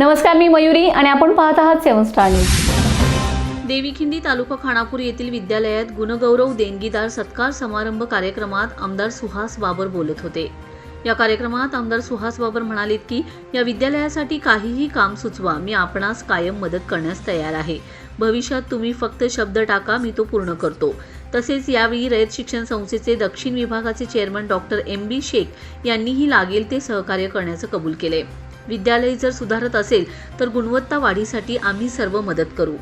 नमस्कार मी मयुरी आणि आपण पाहत आहात seven star news. Devikhindi taluka Khanapur येथील विद्यालयात गुणगौरव देणगीदार सत्कार समारंभ कार्यक्रमात आमदार सुहास बाबर बोलत होते. या कार्यक्रमात आमदार सुहास बाबर म्हणालेत की या विद्यालयासाठी काहीही काम सुचवा मी आपणास कायम मदत करण्यास तयार आहे. भविष्यात तुम्ही फक्त शब्द टाका मी तो पूर्ण करतो. तसेच यावेळी रयत शिक्षण संस्थेचे दक्षिण विभागाचे chairman doctor M B Shaikh यांनीही लागेल ते सहकार्य करण्याचं कबूल केले विद्यालय जर सुधारत असेल तर गुणवत्ता वाढीसाठी आम्ही सर्व मदत करू.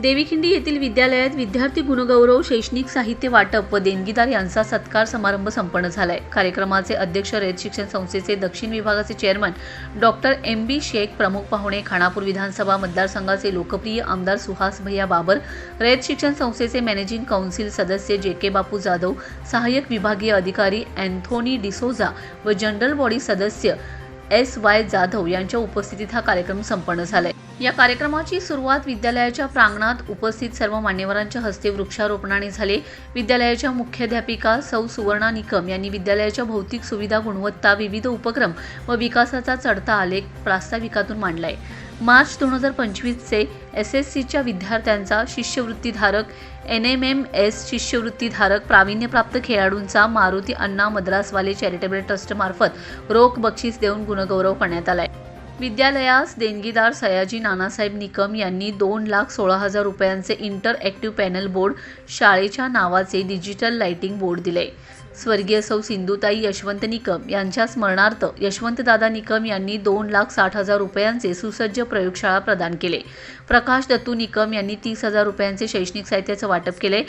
देवीखिंडी येथील विद्यालयात विद्यार्थी गुणगौरव शैक्षणिक साहित्य वाटप व देणगीदार यांचा सत्कार समारंभ संपन्न झालाय. कार्यक्रमाचे अध्यक्ष रयत शिक्षण संस्थेचे दक्षिण विभागाचे chairman doctor M B Shaikh प्रमुख पाहुणे खानापूर विधानसभा मतदारसंघाचे लोकप्रिय आमदार सुहास भैया बाबर रयत शिक्षण संस्थेचे मॅनेजिंग काउन्सिल सदस्य जे के बापू जाधव सहाय्यक विभागीय अधिकारी अँथोनी डिसोजा व जनरल बॉडी सदस्य एस वाय जाधव यांच्या उपस्थितीत हा कार्यक्रम संपन्न झालाय. या कार्यक्रमाची सुरुवात विद्यालयाच्या प्रांगणात उपस्थित सर्व मान्यवरांच्या हस्ते वृक्षारोपणाने झाले. विद्यालयाच्या मुख्याध्यापिका सौ सुवर्णा निकम यांनी विद्यालयाच्या भौतिक सुविधा गुणवत्ता विविध उपक्रम व विकासाचा चढता आलेख प्रास्ताविकातून मांडलाय. मार्च दोन हजार पंचवीसचे एस एस सीच्या विद्यार्थ्यांचा शिष्यवृत्तीधारक एन एम एम एस शिष्यवृत्तीधारक प्रावीण्यप्राप्त खेळाडूंचा मारुती अण्णा मद्रासवाले चॅरिटेबल ट्रस्टमार्फत रोख बक्षीस देऊन गुणगौरव करण्यात आलाय. विद्यालयास देणगीदार सयाजी नानासाहेब निकम यांनी दोन लाख सोळा हजार रुपयांचे इंटर ॲक्टिव्ह पॅनल बोर्ड शाळेच्या नावाचे डिजिटल लाइटिंग बोर्ड दिले. स्वर्गीय सौ सिंधुताई यशवंत निकम यांच्या स्मरणार्थ यशवंतदादा निकम यांनी दोन लाख साठ हजार रुपयांचे सुसज्ज प्रयोगशाळा प्रदान केले. प्रकाश दत्तू निकम यांनी तीस हजार रुपयांचे शैक्षणिक साहित्याचं वाटप केले.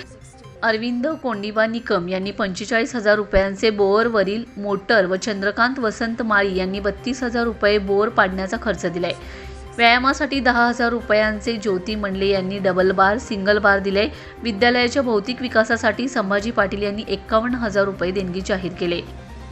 अरविंद कोंडिबा निकम यांनी पंचेचाळीस हजार रुपयांचे बोअरवरील मोटर व चंद्रकांत वसंत माळी यांनी बत्तीस हजार रुपये बोअर पाडण्याचा खर्च दिलाय. व्यायामासाठी दहा हजार रुपयांचे ज्योती मंडले यांनी डबल बार सिंगल बार दिले. विद्यालयाच्या भौतिक विकासासाठी संभाजी पाटील यांनी एक्कावन्न हजार रुपये देणगी जाहीर केले.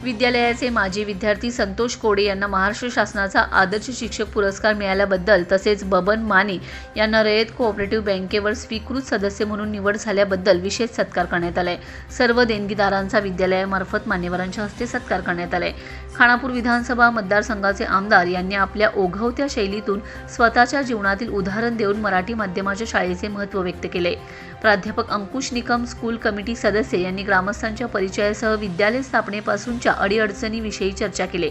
विद्यालयाचे माजी विद्यार्थी संतोष कोडे यांना महाराष्ट्र शासनाचा आदर्श शिक्षक पुरस्कार मिळाल्याबद्दल तसेच बबन माने यांना रयत कोऑपरेटिव्ह बँकेवर स्वीकृत सदस्य म्हणून निवड झाल्याबद्दल विशेष सत्कार करण्यात आलाय. सर्व देणगीदारांचा विद्यालयामार्फत मान्यवरांच्या हस्ते सत्कार करण्यात आलाय. खानापूर विधानसभा मतदारसंघाचे आमदार यांनी आपल्या ओघवत्या शैलीतून स्वतःच्या जीवनातील उदाहरण देऊन मराठी माध्यमाच्या शाळेचे महत्त्व व्यक्त केले. प्राध्यापक अंकुश निकम स्कूल कमिटी सदस्य यांनी ग्रामस्थांच्या परिचयासह विद्यालय स्थापनेपासूनच्या अडीअडचणीविषयी चर्चा केली.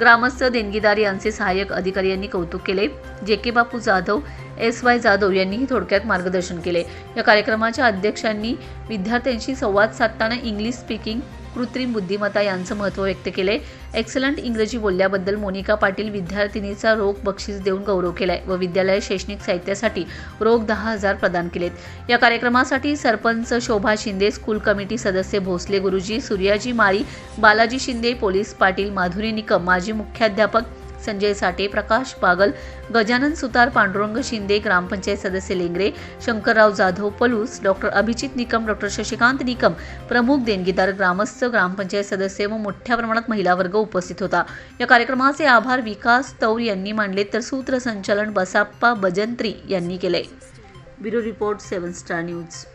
ग्रामस्थ देणगीदार यांचे सहाय्यक अधिकारी यांनी कौतुक केले. J K Bapu Jadhav S Y Jadhav यांनीही थोडक्यात मार्गदर्शन केले. या कार्यक्रमाच्या अध्यक्षांनी विद्यार्थ्यांशी संवाद साधताना इंग्लिश स्पीकिंग कृत्रिम बुद्धिमत्ता यांचं महत्त्व व्यक्त केले एक्सलंट इंग्रजी बोलल्याबद्दल मोनिका पाटील विद्यार्थिनीचा रोख बक्षीस देऊन गौरव केलाय व विद्यालय शैक्षणिक साहित्यासाठी रोख दहा हजार प्रदान केलेत. या कार्यक्रमासाठी सरपंच शोभा शिंदे स्कूल कमिटी सदस्य भोसले गुरुजी सूर्याजी माळी बालाजी शिंदे पोलीस पाटील माधुरी निकम माजी मुख्याध्यापक संजय साठे प्रकाश पागल गजानन सुतार पांडुरंग शिंदे ग्रामपंचायत सदस्य लेंगरे शंकरराव जाधव पलूस डॉक्टर अभिजित निकम डॉक्टर शशिकांत निकम प्रमुख देणगीदार ग्रामस्थ ग्रामपंचायत सदस्य व मोठ्या प्रमाणात महिला वर्ग उपस्थित होता. या कार्यक्रमाचे आभार विकास तौर यांनी मानले तर सूत्रसंचालन बसाप्पा बजंत्री यांनी केले. Bureau report seven star news.